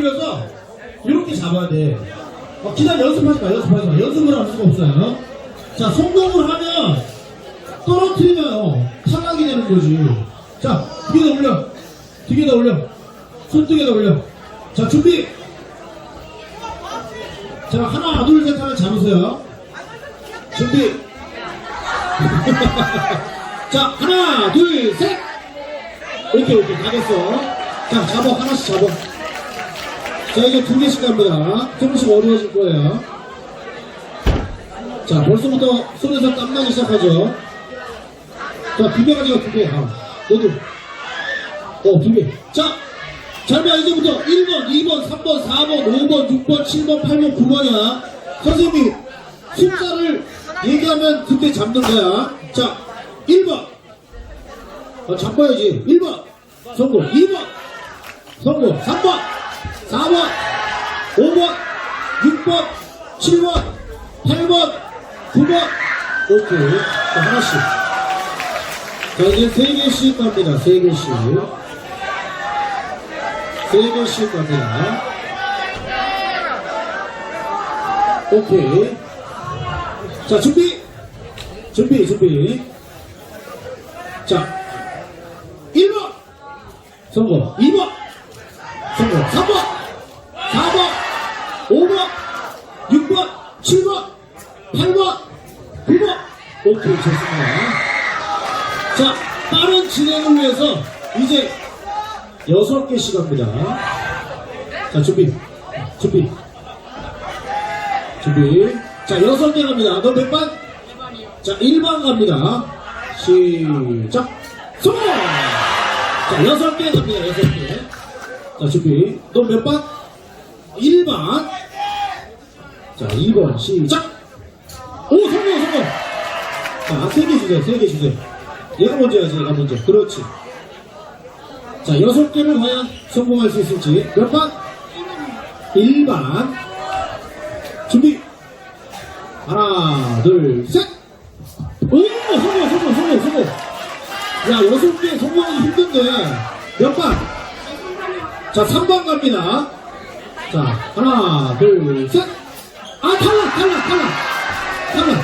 그래서 이렇게 잡아야 돼. 어, 기다려 연습하지 마, 연습하지 마. 연습을 할 수가 없어요. 자, 성공을 하면 떨어뜨리면 탈락이 되는 거지. 자, 뒤에다 올려. 뒤에다 올려. 손등에다 올려. 자, 준비. 자, 하나, 둘, 셋 하면 잡으세요. 준비. 자, 하나, 둘, 셋. 오케이, 오케이. 다 됐어. 자, 잡아. 하나씩 잡아. 자, 이제 두 개씩 갑니다. 조금씩 어려워질 거예요. 자, 벌써부터 손에서 땀나기 시작하죠. 자, 가져가, 두 개. 아, 너도. 어, 두 개. 자, 잘 봐, 이제부터 1번, 2번, 3번, 4번, 5번, 6번, 7번, 8번, 9번이야. 선생님이 숫자를 얘기하면 그때 잡는 거야. 자, 1번. 어, 잡아야지. 1번. 성공. 2번. 성공. 3번. 4번. 5번. 6번. 7번. 8번. 9번. 오케이. 자, 하나씩. 자, 이제 세 개씩 갑니다. 세 개씩. 세 개씩 갑니다. 오케이. 자, 준비. 준비, 준비. 자, 1번. 성공. 2번. 성공. 3번. 4번. 5번. 6번. 7번. 8번. 9번. 오케이, 좋습니다. 자, 빠른 진행을 위해서 이제 여섯 개씩 합니다. 자, 준비. 준비. 준비. 자, 여섯 개 갑니다. 너 몇 번? 자, 1번 갑니다. 시작. 성공! 자, 여섯 개 갑니다. 여섯 개. 자, 준비. 너 몇 번? 1번. 자, 2번. 시작. 오, 성공, 성공. 자, 세개 주세요. 세개 주세요. 얘가 먼저 해야지, 얘가 먼저. 그렇지. 자, 여섯 개를 과연 성공할 수 있을지. 몇 번? 1번. 준비. 하나, 둘, 셋. 오, 성공, 성공, 성공, 성공. 야, 여섯 개 성공하기 힘든데. 몇 번? 자, 3번 갑니다. 자, 하나, 둘, 셋. 아, 탈락, 탈락, 탈락. 탈락.